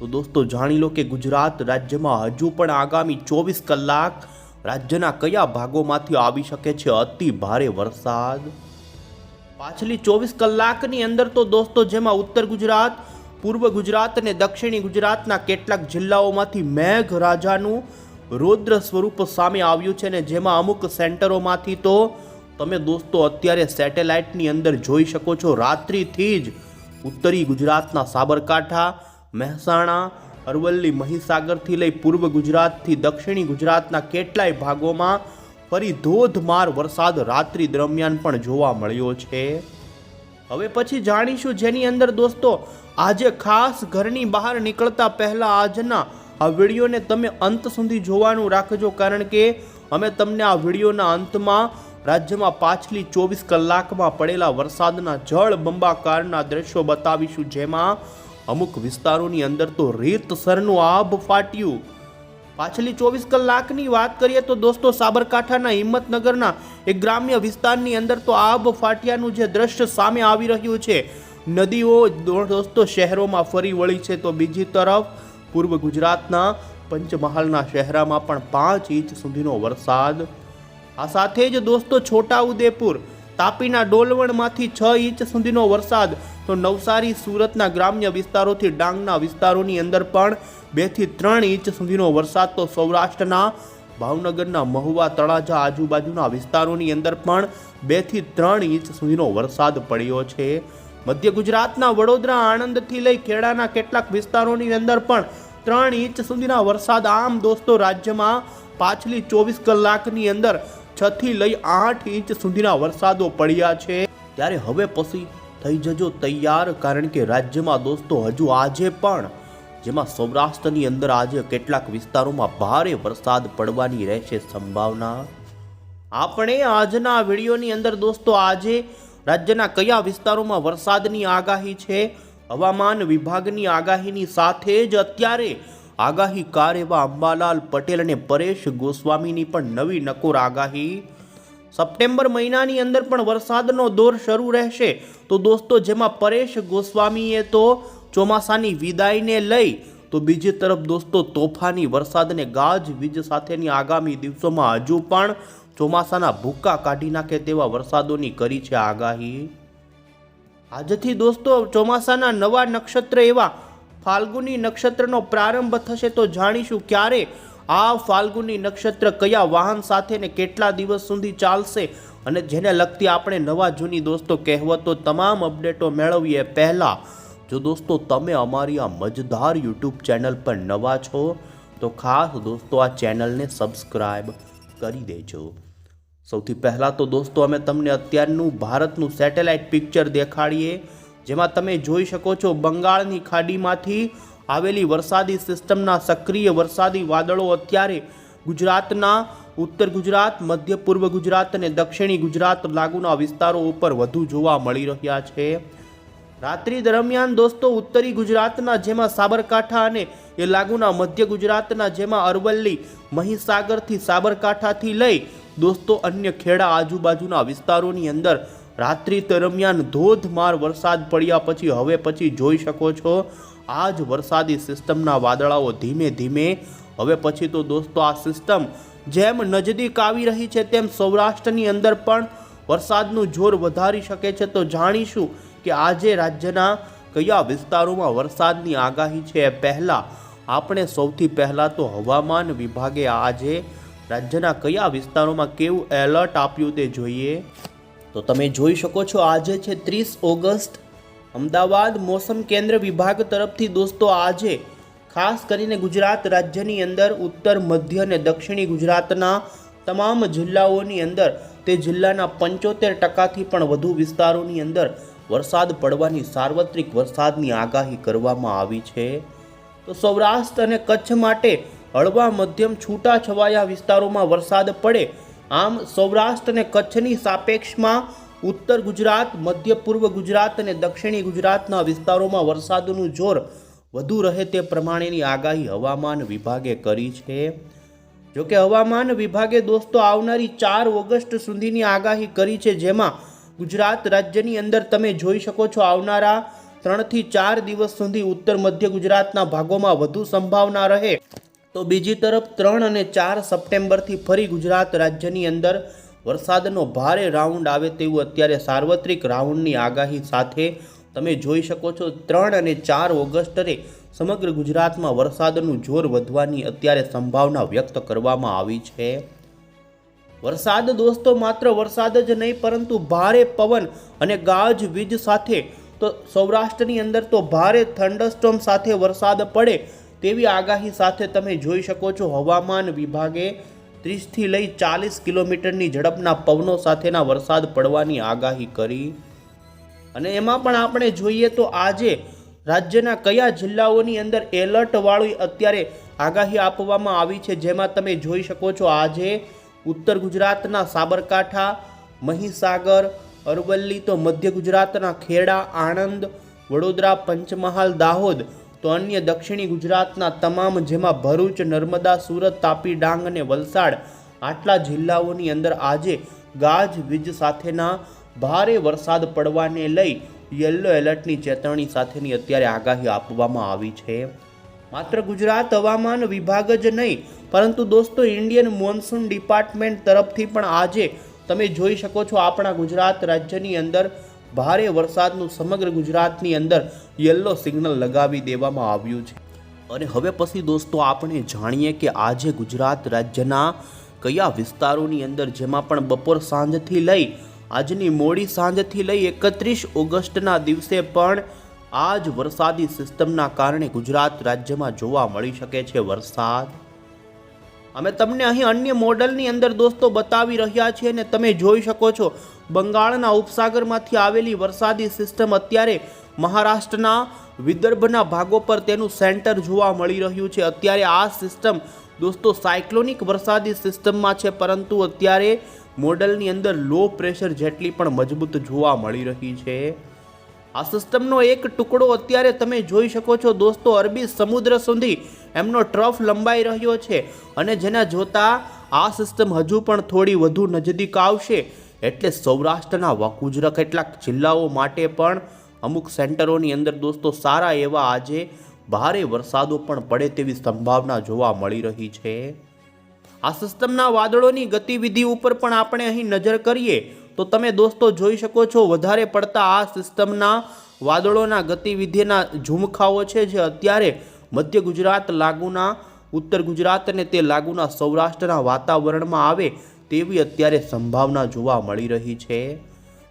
તો દોસ્તો, જાણી લો કે ગુજરાત રાજ્યમાં હજુ પણ આગામી ચોવીસ કલાક રાજ્યના કયા ભાગોમાંથી આવી શકે છે અતિ ભારે વરસાદ? પાછલી ચોવીસ કલાકની અંદર તો દોસ્તો, જેમાં ઉત્તર ગુજરાત, પૂર્વ ગુજરાત અને દક્ષિણી ગુજરાતના કેટલાક જિલ્લાઓમાંથી મેઘરાજાનું રૌદ્ર સ્વરૂપ સામે આવ્યું છે ને જેમાં અમુક સેન્ટરોમાંથી તો તમે દોસ્તો અત્યારે સેટેલાઇટની અંદર જોઈ શકો છો. રાત્રિથી જ ઉત્તરી ગુજરાતના સાબરકાંઠા મહેસાણા, અરવલ્લી, મહીસાગરથી લઈ પૂર્વ ગુજરાતથી દક્ષિણી ગુજરાતના કેટલાય ભાગોમાં ફરી ધોધમાર વરસાદ રાત્રિ દરમિયાન પણ જોવા મળ્યો છે. હવે પછી જાણીશું જેની અંદર દોસ્તો, આજે ખાસ ઘરની બહાર નીકળતા પહેલા આજના આ વિડીયોને તમે અંત સુધી જોવાનું રાખજો કારણ કે અમે તમને આ વિડીયોના અંતમાં રાજ્યમાં પાછલી ચોવીસ કલાકમાં પડેલા વરસાદના જળ બંબાકારના દ્રશ્યો બતાવીશું જેમાં અમુક વિસ્તારોની અંદર તો રીતસરનું આભ ફાટ્યું. પાછલી ચોવીસ કલાકની વાત કરીએ તો દોસ્તો સાબરકાંઠાના હિંમતનગરના એક ગ્રામ્ય વિસ્તારની અંદર તો આબ ફાટ્યાનું જે દ્રશ્ય સામે આવી રહ્યું છે. નદીઓ દોસ્તો શહેરોમાં ફરી વળી છે તો બીજી તરફ પૂર્વ ગુજરાતના પંચમહાલના શહેરામાં પણ પાંચ ઇંચ સુધીનો વરસાદ. આ સાથે જ દોસ્તો છોટાઉદેપુર તાપીના ડોલવણમાંથી છ ઇંચ સુધીનો વરસાદ તો નવસારી સુરતના ગ્રામ્ય વિસ્તારોથી ડાંગના વિસ્તારોની અંદર પણ બેથી ત્રણ ઇંચ સુધીનો વરસાદ તો સૌરાષ્ટ્રના, ભાવનગરના મહુવા, તળાજા આજુબાજુના વિસ્તારોની અંદર પણ બેથી ત્રણ ઇંચ સુધીનો વરસાદ પડ્યો છે. મધ્ય ગુજરાતના વડોદરા, આણંદથી લઈ ખેડાના કેટલાક વિસ્તારોની અંદર પણ ત્રણ ઇંચ સુધીના વરસાદ. આમ દોસ્તો, રાજ્યમાં પાછલી ચોવીસ કલાકની અંદર છથી લઈ આઠ ઇંચ સુધીના વરસાદો પડ્યા છે. ત્યારે હવે પછી થઈ જજો તૈયાર, કારણ કે રાજ્યમાં દોસ્તો હજુ આજે પણ, જેમાં સૌરાષ્ટ્રની અંદર આજે કેટલાક વિસ્તારોમાં ભારે વરસાદ પડવાની રહેશે સંભાવના. આપણે આજના વિડીયોની અંદર દોસ્તો આજે રાજ્યના કયા વિસ્તારોમાં વરસાદની આગાહી છે, હવામાન વિભાગની આગાહીની સાથે જ અત્યારે આગાહીકાર એવા અંબાલાલ પટેલ અને પરેશ ગોસ્વામીની પણ નવી નકોર આગાહી. સપ્ટેમ્બર મહિનાની અંદર પણ વરસાદનો દોર શરૂ રહેશે. તો દોસ્તો, જેમાં પરેશ ગોસ્વામીએ તો ચોમાસાની વિદાયને લઈ, તો બીજી તરફ દોસ્તો, તોફાની વરસાદને ગાજ વીજ સાથેની આગામી દિવસોમાં હજુ પણ ચોમાસાના ભૂક્કા કાઢી નાખે તેવા વરસાદોની કરી છે આગાહી. આજથી દોસ્તો, ચોમાસાના નવા નક્ષત્ર એવા ફાલ્ગુની નક્ષત્રનો પ્રારંભ થશે તો જાણીશું ક્યારે આ ફાલ્ગુની નક્ષત્ર કયા વાહન સાથે ને કેટલા દિવસ સુધી ચાલશે અને જેને લગતી આપણે નવા જૂની દોસ્તો કહેવતો તમામ અપડેટો મેળવીએ પહેલાં. જો દોસ્તો તમે અમારી આ મજદાર યુટ્યુબ ચેનલ પર નવા છો, તો ખાસ દોસ્તો આ ચેનલને સબસ્ક્રાઈબ કરી દેજો. સૌથી પહેલાં તો દોસ્તો અમે તમને અત્યારનું ભારતનું સેટેલાઇટ પિક્ચર દેખાડીએ, જેમાં તમે જોઈ શકો છો બંગાળની ખાડીમાંથી આવેલી વરસાદી સિસ્ટમના સક્રિય વરસાદી વાદળો અત્યારે ગુજરાતના ઉત્તર ગુજરાત, મધ્ય પૂર્વ ગુજરાત અને દક્ષિણી ગુજરાત લાગુના વિસ્તારો ઉપર વધુ જોવા મળી રહ્યા છે. રાત્રિ દરમિયાન દોસ્તો, ઉત્તરી ગુજરાતના જેમાં સાબરકાંઠા અને એ લાગુના મધ્ય ગુજરાતના જેમાં અરવલ્લી, મહીસાગરથી સાબરકાંઠાથી લઈ દોસ્તો અન્ય ખેડા આજુબાજુના વિસ્તારોની અંદર રાત્રિ દરમિયાન ધોધમાર વરસાદ પડ્યા પછી હવે પછી જોઈ શકો છો આ જ વરસાદી સિસ્ટમના વાદળાઓ ધીમે ધીમે, હવે પછી તો દોસ્તો આ સિસ્ટમ જેમ નજદીક આવી રહી છે તેમ સૌરાષ્ટ્રની અંદર પણ વરસાદનું જોર વધારી શકે છે. તો જાણીશું કે આજે રાજ્યના કયા વિસ્તારોમાં વરસાદની આગાહી છે. એ પહેલાં, આપણે સૌથી પહેલાં તો હવામાન વિભાગે આજે રાજ્યના કયા વિસ્તારોમાં કેવું એલર્ટ આપ્યું તે જોઈએ. તો તમે જોઈ શકો છો, આજે છે ત્રીસ ઓગસ્ટ. અમદાવાદ મોસમ કેન્દ્ર વિભાગ તરફથી દોસ્તો, આજે ખાસ કરીને ગુજરાત રાજ્યની અંદર ઉત્તર, મધ્ય અને દક્ષિણી ગુજરાતના તમામ જિલ્લાઓની અંદર, તે જિલ્લાના પંચોતેર ટકાથી પણ વધુ વિસ્તારોની અંદર વરસાદ પડવાની સાર્વત્રિક વરસાદની આગાહી કરવામાં આવી છે. તો સૌરાષ્ટ્ર અને કચ્છ માટે હળવા, મધ્યમ છૂટા છવાયા વિસ્તારોમાં વરસાદ પડે આમ સૌરાષ્ટ્ર અને કચ્છની સાપેક્ષમાં ઉત્તર ગુજરાત, મધ્ય પૂર્વ ગુજરાત અને દક્ષિણી ગુજરાતના વિસ્તારોમાં વરસાદનું જોર વધુ રહે તે પ્રમાણેની આગાહી હવામાન વિભાગે કરી છે. જોકે હવામાન વિભાગે દોસ્તો આવનારી ચાર ઓગસ્ટ સુધીની આગાહી કરી છે, જેમાં ગુજરાત રાજ્યની અંદર તમે જોઈ શકો છો આવનારા ત્રણથી ચાર દિવસ સુધી ઉત્તર મધ્ય ગુજરાતના ભાગોમાં વધુ સંભાવના રહે. તો બીજી તરફ ત્રણ અને ચાર સપ્ટેમ્બરથી ફરી ગુજરાત રાજ્યની અંદર વરસાદનો ભારે રાઉન્ડ આવે તેવું અત્યારે સાર્વત્રિક રાઉન્ડની આગાહી સાથે તમે જોઈ શકો છો. ત્રણ અને ચાર ઓગસ્ટરે સમગ્ર ગુજરાતમાં વરસાદનું જોર વધવાની અત્યારે સંભાવના વ્યક્ત કરવામાં આવી છે. વરસાદ દોસ્તો માત્ર વરસાદ જ નહીં, પરંતુ ભારે પવન અને ગાજ વીજ સાથે તો સૌરાષ્ટ્રની અંદર તો ભારે થંડરસ્ટોમ સાથે વરસાદ પડે તેવી આગાહી સાથે તમે જોઈ શકો છો હવામાન વિભાગે ત્રીસથી લઈ ચાલીસ કિલોમીટરની ઝડપના પવનો સાથેના વરસાદ પડવાની આગાહી કરી. અને એમાં પણ આપણે જોઈએ તો આજે રાજ્યના કયા જિલ્લાઓની અંદર એલર્ટવાળી અત્યારે આગાહી આપવામાં આવી છે, જેમાં તમે જોઈ શકો છો આજે ઉત્તર ગુજરાતના સાબરકાંઠા, મહીસાગર, અરવલ્લી, તો મધ્ય ગુજરાતના ખેડા, આણંદ, વડોદરા, પંચમહાલ, દાહોદ તો અન્ય દક્ષિણી ગુજરાતના તમામ જેમાં ભરૂચ, નર્મદા, સુરત, તાપી, ડાંગ અને વલસાડ આટલા જિલ્લાઓની અંદર આજે ગાજ વીજ સાથેના ભારે વરસાદ પડવાને લઈ યલો એલર્ટની ચેતવણી સાથેની અત્યારે આગાહી આપવામાં આવી છે. માત્ર ગુજરાત હવામાન વિભાગ જ નહીં, પરંતુ દોસ્તો ઇન્ડિયન મોન્સૂન ડિપાર્ટમેન્ટ તરફથી પણ આજે તમે જોઈ શકો છો આપણા ગુજરાત રાજ્યની અંદર ભારે વરસાદનું સમગ્ર ગુજરાતની અંદર યલો સિગ્નલ લગાવી દેવામાં આવ્યું છે. અને હવે પછી દોસ્તો આપણે જાણીએ કે આજે ગુજરાત રાજ્યના કયા વિસ્તારોની અંદર જેમાં પણ બપોર સાંજથી લઈ આજની મોડી સાંજથી લઈ એકત્રીસ ઓગસ્ટના દિવસે પણ આ જ વરસાદી સિસ્ટમના કારણે ગુજરાત રાજ્યમાં જોવા મળી શકે છે વરસાદ. અમે તમને અહીં અન્ય મોડલની અંદર દોસ્તો બતાવી રહ્યા છીએ અને તમે જોઈ શકો છો. બંગાળના ઉપસાગરમાંથી આવેલી વરસાદી સિસ્ટમ અત્યારે મહારાષ્ટ્રના વિદર્ભના ભાગો પર તેનું સેન્ટર જોવા મળી રહ્યું છે. અત્યારે આ સિસ્ટમ દોસ્તો સાયક્લોનિક વરસાદી સિસ્ટમમાં છે, પરંતુ અત્યારે મોડલની અંદર લો પ્રેશર જેટલી પણ મજબૂત જોવા મળી રહી છે. આ સિસ્ટમનો એક ટુકડો અત્યારે તમે જોઈ શકો છો દોસ્તો. અરબી સમુદ્ર સુધી એમનો ટ્રફ લંબાઈ રહ્યો છે અને જેના જોતા આ સિસ્ટમ હજુ પણ થોડી વધુ નજદીક આવશે. એટલે સૌરાષ્ટ્રના વકુજરા કેટલાક જિલ્લાઓ માટે પણ અમુક સેન્ટરોની અંદર દોસ્તો સારા એવા આજે ભારે વરસાદો પણ પડે તેવી સંભાવના જોવા મળી રહી છે. આ સિસ્ટમના વાદળોની ગતિવિધિ ઉપર પણ આપણે અહીં નજર કરીએ તો તમે દોસ્તો જોઈ શકો છો વધારે પડતા આ સિસ્ટમના વાદળોના ગતિવિધિના ઝુમખાઓ છે જે અત્યારે મધ્ય ગુજરાત લાગુના, ઉત્તર ગુજરાત અને તે લાગુના સૌરાષ્ટ્રના વાતાવરણમાં આવે તેવી અત્યારે સંભાવના જોવા મળી રહી છે.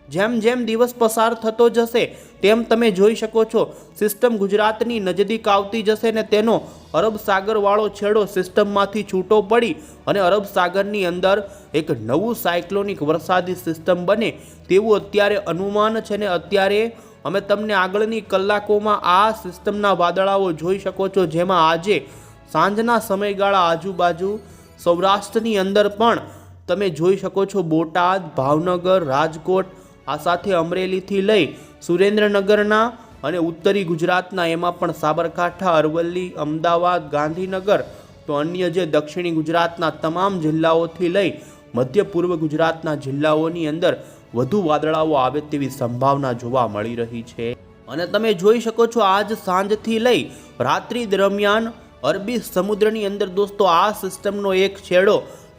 જેમ જેમ દિવસ પસાર થતો જશે, તેમ તમે જોઈ શકો છો, સિસ્ટમ ગુજરાતની નજદીક આવતી જશે ને તેનો અરબ સાગરવાળો છેડો સિસ્ટમમાંથી છૂટો પડી અને અરબ સાગરની અંદર એક નવું સાયક્લોનિક વરસાદી સિસ્ટમ બને તેવું અત્યારે અનુમાન છે ને અત્યારે અમે તમને આગળની કલાકોમાં આ સિસ્ટમના વાદળાઓ જોઈ શકો છો, જેમાં આજે સાંજના સમયગાળા આજુબાજુ સૌરાષ્ટ્રની અંદર પણ તમે જોઈ શકો છો બોટાદ, ભાવનગર, રાજકોટ, આ સાથે અમરેલીથી લઈ સુરેન્દ્રનગરના અને ઉત્તરી ગુજરાતના, એમાં પણ સાબરકાંઠા, અરવલ્લી, અમદાવાદ, ગાંધીનગર, તો અન્ય જે દક્ષિણી ગુજરાતના તમામ જિલ્લાઓથી લઈ મધ્ય પૂર્વ ગુજરાતના જિલ્લાઓની અંદર વધુ વાદળાઓ આવે તેવી સંભાવના જોવા મળી રહી છે. અને તમે જોઈ શકો છો આજ સાંજથી લઈ રાત્રિ દરમિયાન અરબી સમુદ્રની અંદર દોસ્તો આ સિસ્ટમનો એક છેડો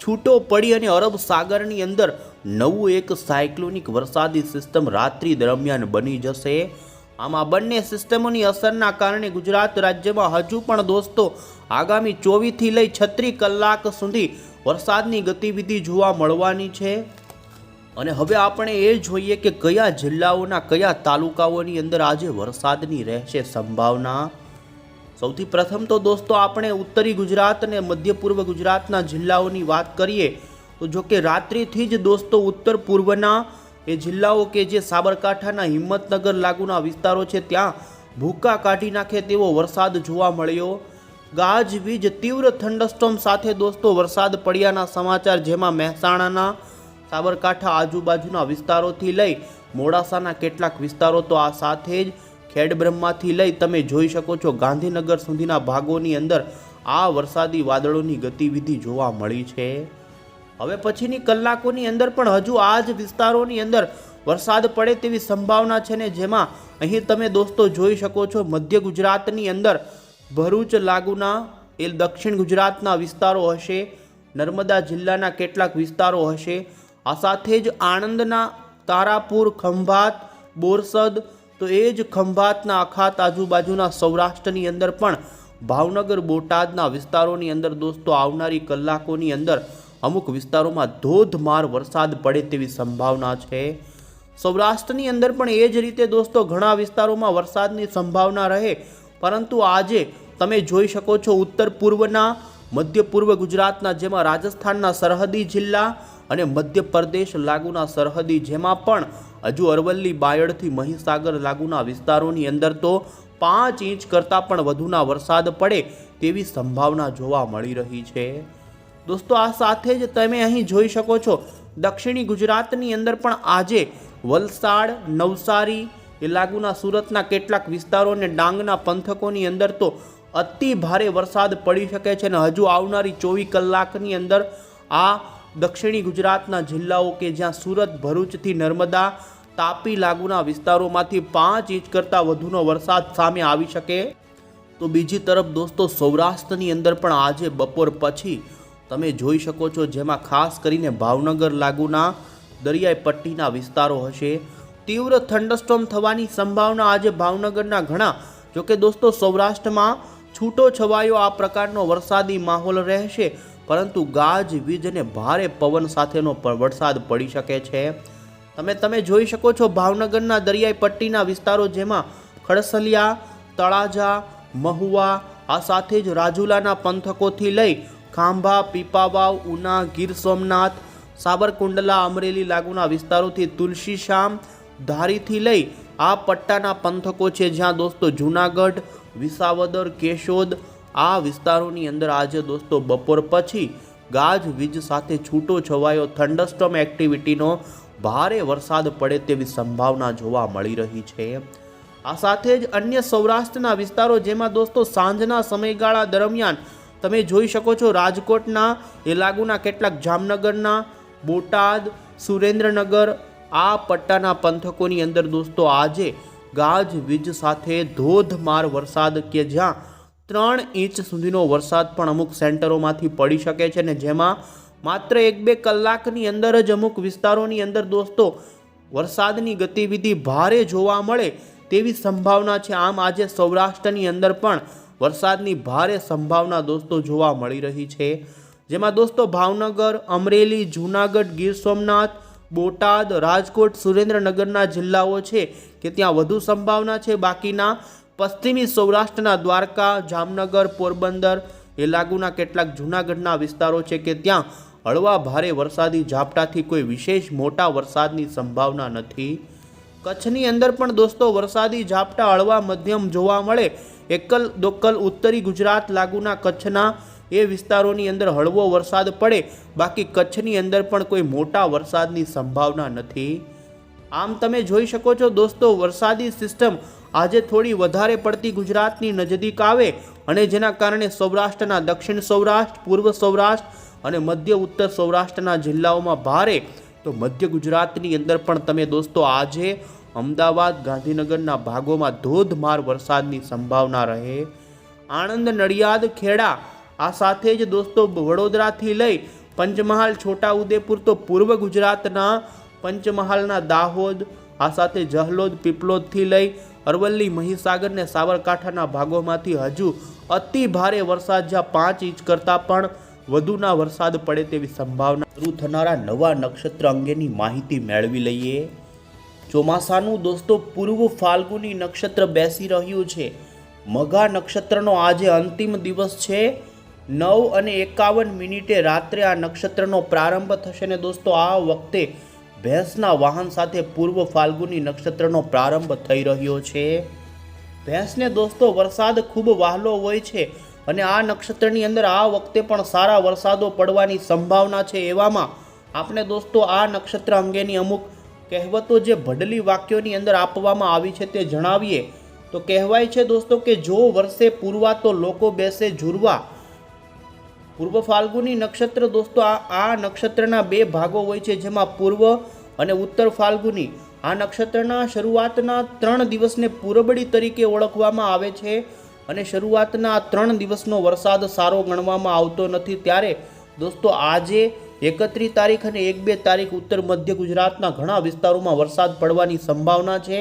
છૂટો પડી અને અરબ સાગરની અંદર નવું એક સાયક્લોનિક વરસાદી સિસ્ટમ રાત્રિ દરમિયાન બની જશે. આમાં બંને સિસ્ટમોની અસરના કારણે ગુજરાત રાજ્યમાં હજુ પણ દોસ્તો આગામી ચોવીસથી લઈ છત્રીસ કલાક સુધી વરસાદની ગતિવિધિ જોવા મળવાની છે. અને હવે આપણે એ જોઈએ કે કયા જિલ્લાઓના કયા તાલુકાઓની અંદર આજે વરસાદની રહેશે સંભાવના. સૌથી પ્રથમ તો દોસ્તો આપણે ઉત્તરી ગુજરાત અને મધ્ય પૂર્વ ગુજરાતના જિલ્લાઓની વાત કરીએ, તો જો કે રાત્રિથી જ દોસ્તો ઉત્તર પૂર્વના એ જિલ્લાઓ કે જે સાબરકાંઠાના હિંમતનગર લાગુના વિસ્તારો છે, ત્યાં ભૂકા કાઢી નાખે તેવો વરસાદ જોવા મળ્યો. ગાજવીજ તીવ્ર થંડસ્ટોમ સાથે દોસ્તો વરસાદ પડ્યાના સમાચાર જેમાં મહેસાણાના સાબરકાંઠા આજુબાજુના વિસ્તારોથી લઈ મોડાસાના કેટલાક વિસ્તારો તો આ સાથે જ ખેડબ્રહ્માથી લઈ તમે જોઈ શકો છો ગાંધીનગર સુધીના ભાગોની અંદર આ વરસાદી વાદળોની ગતિવિધિ જોવા મળી છે. હવે પછીની કલાકોની અંદર પણ હજુ આ જ વિસ્તારોની અંદર વરસાદ પડે તેવી સંભાવના છે ને જેમાં અહીં તમે દોસ્તો જોઈ શકો છો મધ્ય ગુજરાતની અંદર ભરૂચ લાગુના એ દક્ષિણ ગુજરાતના વિસ્તારો હશે, નર્મદા જિલ્લાના કેટલાક વિસ્તારો હશે આ સાથે જ આણંદના તારાપુર ખંભાત, બોરસદ, તો એ જ ખંભાતના અખાત આજુબાજુના સૌરાષ્ટ્રની અંદર પણ ભાવનગર, બોટાદના વિસ્તારોની અંદર દોસ્તો આવનારી કલાકોની અંદર અમુક વિસ્તારોમાં ધોધમાર વરસાદ પડે તેવી સંભાવના છે. સૌરાષ્ટ્રની અંદર પણ એ જ રીતે દોસ્તો ઘણા વિસ્તારોમાં વરસાદની સંભાવના રહે. પરંતુ આજે તમે જોઈ શકો છો ઉત્તર પૂર્વના, મધ્ય પૂર્વ ગુજરાતના જેમાં રાજસ્થાનના સરહદી જિલ્લા અને મધ્યપ્રદેશ લાગુના સરહદી, જેમાં પણ હજુ અરવલ્લી, બાયડથી મહીસાગર લાગુના વિસ્તારોની અંદર તો પાંચ ઇંચ કરતાં પણ વધુના વરસાદ પડે તેવી સંભાવના જોવા મળી રહી છે. દોસ્તો, આ સાથે જ તમે અહીં જોઈ શકો છો, દક્ષિણી ગુજરાતની અંદર પણ આજે વલસાડ, નવસારી એ લાગુના સુરતના કેટલાક વિસ્તારો અને ડાંગના પંથકોની અંદર તો અતિ ભારે વરસાદ પડી શકે છે અને હજુ આવનારી ચોવીસ કલાકની અંદર આ દક્ષિણી ગુજરાતના જિલ્લાઓ કે જ્યાં સુરત, ભરૂચથી નર્મદા તાપી લાગુના વિસ્તારોમાંથી પાંચ ઇંચ કરતાં વધુનો વરસાદ સામે આવી શકે. તો બીજી તરફ દોસ્તો, સૌરાષ્ટ્રની અંદર પણ આજે બપોર પછી તમે જોઈ શકો છો જેમાં ખાસ કરીને ભાવનગર લાગુના દરિયાઈ પટ્ટીના વિસ્તારો હશે. તીવ્ર થંડરસ્ટોમ થવાની સંભાવના આજે ભાવનગરના ઘણા. જોકે દોસ્તો, સૌરાષ્ટ્રમાં છૂટો છવાયો આ પ્રકારનો વરસાદી માહોલ રહેશે. પરંતુ ગાજ વીજ અને ભારે પવન સાથેનો વરસાદ પડી શકે છે. તમે તમે જોઈ શકો છો ભાવનગરના દરિયાઈ પટ્ટીના વિસ્તારો જેમાં ખડસલિયા, તળાજા, મહુવા, આ સાથે જ રાજુલાના પંથકોથી લઈ ખાંભા પીપાવાવ ઉના, ગીર સોમનાથ સાબરકુંડલા અમરેલી લાગુના વિસ્તારોથી તુલસીશ્યામ ધારીથી લઈ આ પટ્ટાના પંથકો છે જ્યાં દોસ્તો જૂનાગઢ, વિસાવદર, કેશોદ આ વિસ્તારોની અંદર આજે દોસ્તો બપોર પછી ગાજ વીજ સાથે છૂટો છવાયો થંડરસ્ટોમ એક્ટિવિટીનો ભારે વરસાદ પડે તેવી સંભાવના જોવા મળી રહી છે. આ સાથે જ અન્ય સૌરાષ્ટ્રના વિસ્તારો જેમાં દોસ્તો સાંજના સમયગાળા દરમિયાન તમે જોઈ શકો છો રાજકોટના, એ લાગુના કેટલાક જામનગરના, બોટાદ, સુરેન્દ્રનગર, આ પટ્ટાના પંથકોની અંદર દોસ્તો આજે ગાજ વીજ સાથે ધોધમાર વરસાદ કે જ્યાં ત્રણ ઇંચ સુધીનો વરસાદ પણ અમુક સેન્ટરોમાંથી પડી શકે છે ને જેમાં માત્ર એક બે કલાકની અંદર જ અમુક વિસ્તારોની અંદર દોસ્તો વરસાદની ગતિવિધિ ભારે જોવા મળે તેવી સંભાવના છે. આમ આજે સૌરાષ્ટ્રની અંદર પણ વરસાદની ભારે સંભાવના દોસ્તો જોવા મળી રહી છે. જેમાં દોસ્તો ભાવનગર, અમરેલી, જૂનાગઢ, ગીર સોમનાથ, બોટાદ, રાજકોટ, સુરેન્દ્રનગરના જિલ્લાઓ છે કે ત્યાં વધુ સંભાવના છે. બાકીના પશ્ચિમી સૌરાષ્ટ્રના દ્વારકા, જામનગર, પોરબંદર એ લાગુના કેટલાક જૂનાગઢના વિસ્તારો છે કે ત્યાં હળવા ભારે વરસાદી ઝાપટાથી કોઈ વિશેષ મોટા વરસાદની સંભાવના નથી. કચ્છની અંદર પણ દોસ્તો વરસાદી ઝાપટા હળવા મધ્યમ જોવા મળે. એકલ દોકલ ઉત્તરી ગુજરાત લાગુના કચ્છના એ વિસ્તારોની અંદર હળવો વરસાદ પડે. બાકી કચ્છની અંદર પણ કોઈ મોટા વરસાદની સંભાવના નથી. આમ તમે જોઈ શકો છો દોસ્તો વરસાદી સિસ્ટમ આજે થોડી વધારે પડતી ગુજરાતની નજદીક આવે અને જેના કારણે સૌરાષ્ટ્રના દક્ષિણ સૌરાષ્ટ્ર, પૂર્વ સૌરાષ્ટ્ર અને મધ્ય ઉત્તર સૌરાષ્ટ્રના જિલ્લાઓમાં ભારે તો મધ્ય ગુજરાતની અંદર પણ તમે દોસ્તો આજે અમદાવાદ, ગાંધીનગરના ભાગોમાં ધોધમાર વરસાદની સંભાવના રહે. આણંદ, નડિયાદ, ખેડા આ સાથે જ દોસ્તો વડોદરાથી લઈ પંચમહાલ, છોટાઉદેપુર તો પૂર્વ ગુજરાતના પંચમહાલના દાહોદ, આ સાથે જહલોદ, પીપલોદથી લઈ અરવલ્લી મહીસાગર ને સાબરકાંઠાના ભાગોમાંથી હજુ અતિ ભારે વરસાદ જ્યાં પાંચ ઇંચ કરતાં પણ વધુના વરસાદ પડે તેવી સંભાવના. શરૂ થનારા નવા નક્ષત્ર અંગેની માહિતી મેળવી લઈએ. ચોમાસાનું દોસ્તો, પૂર્વ ફાલ્ગુની નક્ષત્ર બેસી રહ્યું છે. મઘા નક્ષત્રનો આજે અંતિમ દિવસ છે. નવ અને એકાવન મિનિટે રાત્રે આ નક્ષત્રનો પ્રારંભ થશે ને દોસ્તો, આ વખતે ભેંસના વાહન સાથે પૂર્વ ફાલ્ગુની નક્ષત્રનો પ્રારંભ થઈ રહ્યો છે. ભેંસને દોસ્તો, વરસાદ ખૂબ વહાલો હોય છે અને આ નક્ષત્રની અંદર આ વખતે પણ સારા વરસાદો પડવાની સંભાવના છે. એવામાં આપણે દોસ્તો, આ નક્ષત્ર અંગેની અમુક કહેવતો જે ભડલી વાક્યોની અંદર આપવામાં આવી છે તે જણાવીએ. તો કહેવાય છે દોસ્તો કે જો વર્ષે પૂર્વા તો લોકો બેસે ઝૂરવા પૂર્વ ફાલ્ગુની નક્ષત્ર દોસ્તો, આ આ નક્ષત્રના બે ભાગો હોય છે, જેમાં પૂર્વ અને ઉત્તર ફાલ્ગુની. આ નક્ષત્રના શરૂઆતના ત્રણ દિવસને પૂરબડી તરીકે ઓળખવામાં આવે છે અને શરૂઆતના ત્રણ દિવસનો વરસાદ સારો ગણવામાં આવતો નથી. ત્યારે દોસ્તો, આજે એકત્રીસ તારીખ અને એક બે તારીખ ઉત્તર મધ્ય ગુજરાતના ઘણા વિસ્તારોમાં વરસાદ પડવાની સંભાવના છે.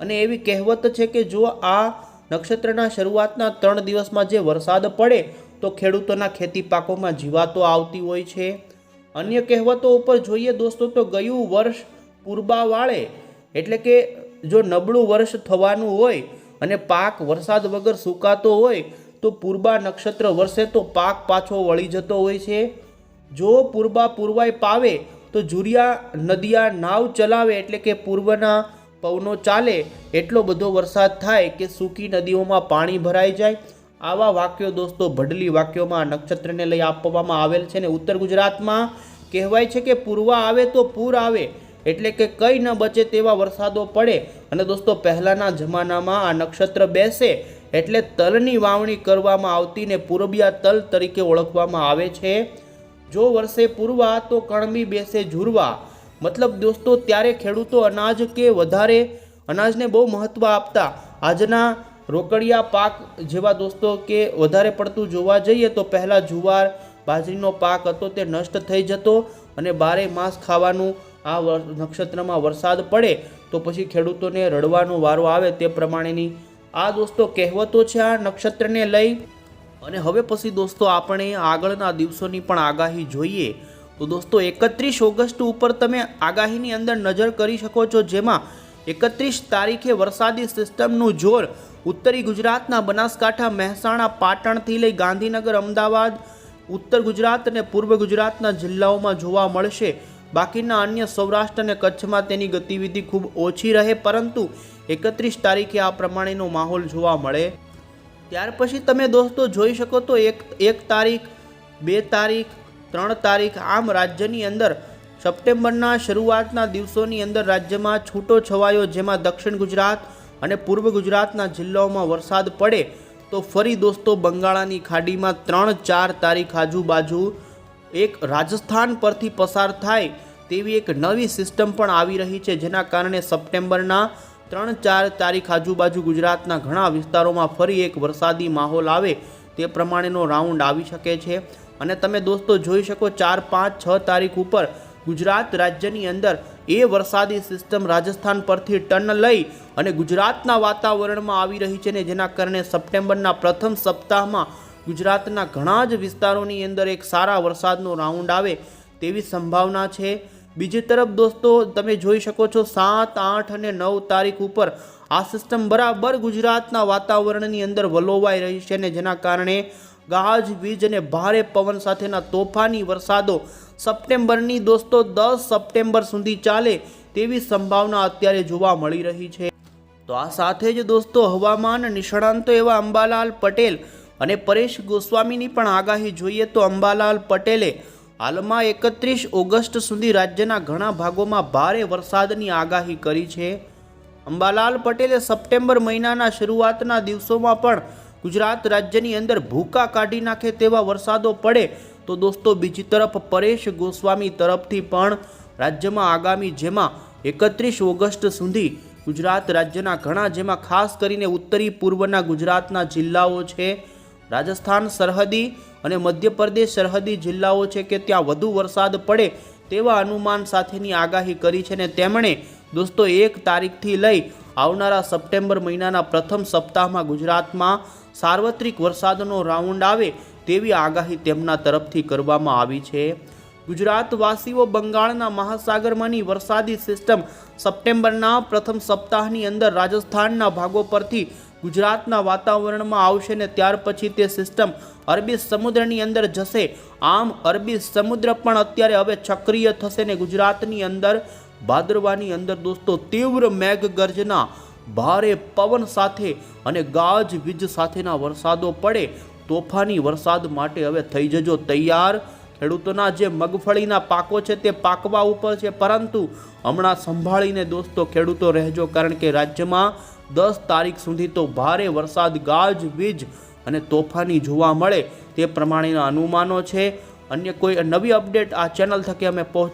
અને એવી કહેવત છે કે જો આ નક્ષત્રના શરૂઆતના ત્રણ દિવસમાં જે વરસાદ પડે તો ખેડૂતોના ખેતી પાકોમાં જીવાતો આવતી હોય છે. અન્ય કહેવતો ઉપર જોઈએ દોસ્તો તો ગયું વર્ષ પૂરબા વાળે એટલે કે જો નબળું વર્ષ થવાનું હોય અને પાક વરસાદ વગર સુકાતો હોય, તો પૂરબા નક્ષત્ર વર્ષે તો પાક પાછો વળી જતો હોય છે. જો પૂરબા પૂર્વાય પાવે, તો જુરિયા નદિયા નાવ ચલાવે, એટલે કે પૂર્વના પવનો ચાલે. એટલો બધો વરસાદ થાય કે સૂકી નદીઓમાં પાણી ભરાઈ જાય. આવા વાક્યો દોસ્તો ભડલી વાક્યોમાં નક્ષત્રને લઈ આપવામાં આવેલ છે ને ઉત્તર ગુજરાતમાં કહેવાય છે કે પૂર્વા આવે તો પૂર આવે, એટલે કે કંઈ ન બચે તેવા વરસાદો પડે. અને દોસ્તો પહેલાંના જમાનામાં આ નક્ષત્ર બેસે, એટલે તલની વાવણી કરવામાં આવતી ને પૂર્બિયા તલ તરીકે ઓળખવામાં આવે છે. જો વર્ષે પૂર્વા તો કણબી બેસે ઝુરવા. મતલબ દોસ્તો ત્યારે ખેડૂતો અનાજ કે વધારે અનાજને બહુ મહત્ત્વ આપતા. આજના રોકડિયા પાક જેવા દોસ્તો કે વધારે પડતું જોવા જઈએ તો પહેલાં જુવાર, બાજરીનો પાક હતો તે નષ્ટ થઈ જતો અને બારે માસ ખાવાનું આ નક્ષત્રમાં વરસાદ પડે તો પછી ખેડૂતોને રડવાનો વારો આવે તે પ્રમાણેની આ દોસ્તો કહેવતો છે આ નક્ષત્રને લઈ. અને હવે પછી દોસ્તો આપણે આગળના દિવસોની પણ આગાહી જોઈએ. તો દોસ્તો એકત્રીસ ઓગસ્ટ ઉપર તમે આગાહીની અંદર નજર કરી શકો છો જેમાં એકત્રીસ તારીખે વરસાદી સિસ્ટમનું જોર ઉત્તરી ગુજરાતના બનાસકાંઠા મહેસાણા પાટણથી લઈ ગાંધીનગર, અમદાવાદ, ઉત્તર ગુજરાત અને પૂર્વ ગુજરાતના જિલ્લાઓમાં જોવા મળશે. બાકીના અન્ય સૌરાષ્ટ્ર અને કચ્છમાં તેની ગતિવિધિ ખૂબ ઓછી રહે, પરંતુ એકત્રીસ તારીખે આ પ્રમાણેનો માહોલ જોવા મળે. ત્યાર પછી તમે દોસ્તો જોઈ શકો તો એક એક તારીખ, બે તારીખ, ત્રણ તારીખ આમ રાજ્યની અંદર સપ્ટેમ્બરના શરૂઆતના દિવસોની અંદર રાજ્યમાં છૂટો છવાયો જેમાં દક્ષિણ ગુજરાત અને પૂર્વ ગુજરાતના જિલ્લાઓમાં વરસાદ પડે તો ફરી દોસ્તો બંગાળાની ખાડીમાં ત્રણ ચાર તારીખ આજુબાજુ એક રાજસ્થાન પરથી પસાર થાય તેવી એક નવી સિસ્ટમ પણ આવી રહી છે, જેના કારણે સપ્ટેમ્બરના ત્રણ ચાર તારીખ આજુબાજુ ગુજરાતના ઘણા વિસ્તારોમાં ફરી એક વરસાદી માહોલ આવે તે પ્રમાણેનો રાઉન્ડ આવી શકે છે. અને તમે દોસ્તો જોઈ શકો ચાર પાંચ છ તારીખ ઉપર ગુજરાત રાજ્યની અંદર એ વરસાદી સિસ્ટમ રાજસ્થાન પરથી ટર્ન લઈ અને ગુજરાતના વાતાવરણમાં આવી રહી છે ને જેના કારણે સપ્ટેમ્બરના પ્રથમ સપ્તાહમાં ગુજરાતના ઘણા જ વિસ્તારોની અંદર એક સારા વરસાદનો રાઉન્ડ આવે તેવી સંભાવના છે. બીજી તરફ દોસ્તો, તમે જોઈ શકો છો સાત, આઠ અને નવ તારીખ ઉપર આ સિસ્ટમ બરાબર ગુજરાતના વાતાવરણની અંદર વલોવાઈ રહી છે ને જેના કારણે ગાજવીજ અને ભારે પવન સાથેના તોફાની વરસાદો સપ્ટેમ્બરની દોસ્તો દસ સપ્ટેમ્બર સુધી ચાલે તેવી સંભાવના અત્યારે જોવા મળી રહી છે. તો આ સાથે જ દોસ્તો હવામાન નિષ્ણાંતો એવા અંબાલાલ પટેલ અને પરેશ ગોસ્વામીની પણ આગાહી જોઈએ તો અંબાલાલ પટેલે હાલમાં એકત્રીસ ઓગસ્ટ સુધી રાજ્યના ઘણા ભાગોમાં ભારે વરસાદની આગાહી કરી છે. અંબાલાલ પટેલે સપ્ટેમ્બર મહિનાના શરૂઆતના દિવસોમાં પણ ગુજરાત રાજ્યની અંદર ભૂકા કાઢી નાખે તેવા વરસાદો પડે તો દોસ્તો બીજી તરફ પરેશ ગોસ્વામી તરફથી પણ રાજ્યમાં આગામી જેમાં એકત્રીસ ઓગસ્ટ સુધી ગુજરાત રાજ્યના ઘણા જેમાં ખાસ કરીને ઉત્તરી પૂર્વના ગુજરાતના જિલ્લાઓ છે. રાજસ્થાન સરહદી અને મધ્યપ્રદેશ સરહદી જિલ્લાઓ છે કે ત્યાં વધુ વરસાદ પડે તેવા અનુમાન સાથેની આગાહી કરી છે ને તેમણે દોસ્તો એક તારીખથી લઈ આવનારા સપ્ટેમ્બર મહિનાના પ્રથમ સપ્તાહમાં ગુજરાતમાં સાર્વત્રિક વરસાદનો રાઉન્ડ આવે તેવી આગાહી તેમના તરફથી કરવામાં આવી છે. ગુજરાતવાસીઓ બંગાળના મહાસાગરમાંની વરસાદી સિસ્ટમ સપ્ટેમ્બરના પ્રથમ સપ્તાહની અંદર રાજસ્થાનના ભાગો પરથી ગુજરાતના વાતાવરણમાં આવશે ને ત્યાર પછી તે સિસ્ટમ અરબી સમુદ્રની અંદર જશે. આમ અરબી સમુદ્ર પણ અત્યારે હવે સક્રિય થશે ને ગુજરાતની અંદર, ભાદરવાની અંદર દોસ્તો, તીવ્ર મેઘગર્જના ભારે પવન સાથે અને ગાજ વીજ સાથેના વરસાદો પડે, તોફાની વરસાદ માટે હવે થઈ જજો તૈયાર. ખેડૂતોના જે મગફળીના પાકો છે તે પાકવા ઉપર છે, પરંતુ હમણાં સંભાળીને દોસ્તો ખેડૂતો રહેજો, કારણ કે રાજ્યમાં દસ તારીખ સુધી તો ભારે વરસાદ, ગાજ, વીજ અને તોફાની જોવા મળે તે પ્રમાણેના અનુમાનો છે. અન્ય કોઈ નવી અપડેટ આ ચેનલ થકી અમે પહોંચ